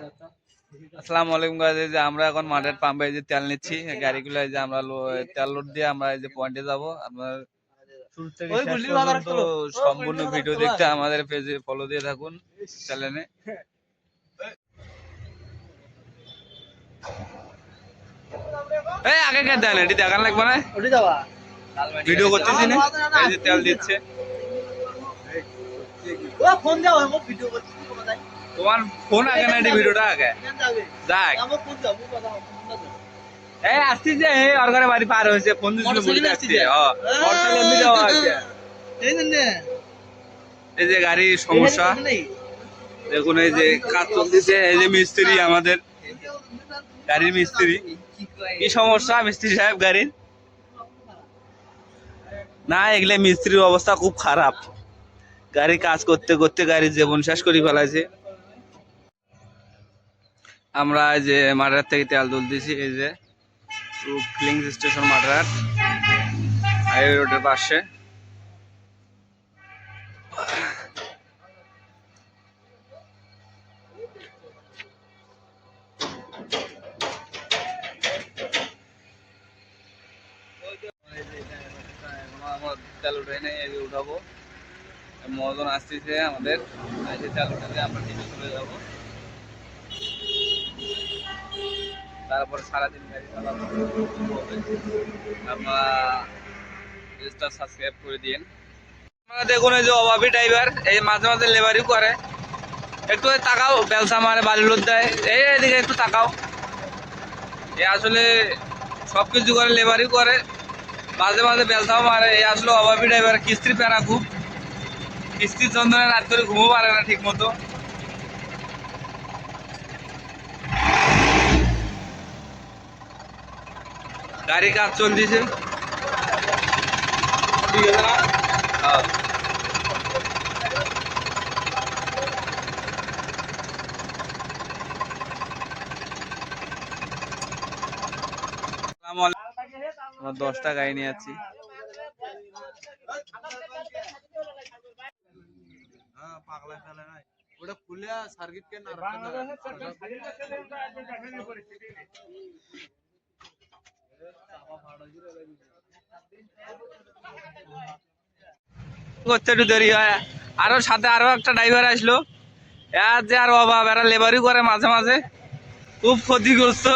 আসসালামু আলাইকুম গাইজ এই যে আমরা এখন মাঠের পাম্পে এই যে তেল নিচ্ছি গাড়িগুলো এই যে আমরা তেল লোড দিয়ে আমরা এই যে পয়েন্টে যাব। আপনার সম্পূর্ণ ভিডিও দেখতে আমাদের পেজে ফলো দিয়ে থাকুন চ্যানেলে এই আগে কে দেন? এটি দেখান লাগবে না? ওটি ভিডিও করতেছি না? এই যে তেল দিচ্ছে। ও ফোন দাও আমি ভিডিও তোমার ফোন আগে না এটি ভিডিওটা আগে। যাক। আসছি যে এই ওর ঘরে বাড়ি পার হয়েছে ফোন দিছিল আসছি মোটরসাইকেল এমনি যাওয়া আছে এই যে গাড়ির সমস্যা। দেখুন এই যে কাজ চলতেছে এই যে মিস্ত্রি আমাদের। গাড়ির মিস্ত্রি। কি সমস্যা মিস্ত্রি সাহেব গাড়ির? না এগুলো মিস্ত্রির অবস্থা খুব খারাপ। গাড়ি কাজ করতে করতে গাড়ির জীবন শেষ করে ফেলাইছে। আমরা এই যে মাঠের থেকে তেল তুলতেছি এই যে ফিলিং স্টেশন মাঠের হাইওয়ে রোডের পাশে। তেল উঠে উঠাবো আসতেছে আমাদের তেল উঠাতে আমরা চলে যাব। তারপরে সারাদিন গাড়ি চালাবো। পেজটা সাবস্ক্রাইব করে দিন আপনারা দেখুন এই যে অভাবী ড্রাইভার এই মাঝে মাঝে লেবারি করে। একটু তাকাও, ব্যবসা মারে বালি লোড দেয়। এই এদিকে একটু তাকাও। এ আসলে সব কিছু করে লেবারি করে। মাঝে মাঝে বেলসাও মারে। এই আসলে অভাবী ড্রাইভার কিস্তির প্যারা খুব। কিস্তির যন্ত্রণা রাত করে ঘুমো পারে না ঠিক মতো গাড়ি কাজ চলতেছে। ঠিক আছে না? হ্যাঁ। আমরা দশটা গাড়ি নিয়ে যাচ্ছি। ওটা খুলে সার্কিট কেন করতে একটু দেরি হয়। আরও সাথে আরও একটা ড্রাইভার আসলো। এর যে আর অভাব, এরা লেবারই করে মাঝে মাঝে। খুব ক্ষতিগ্রস্ত।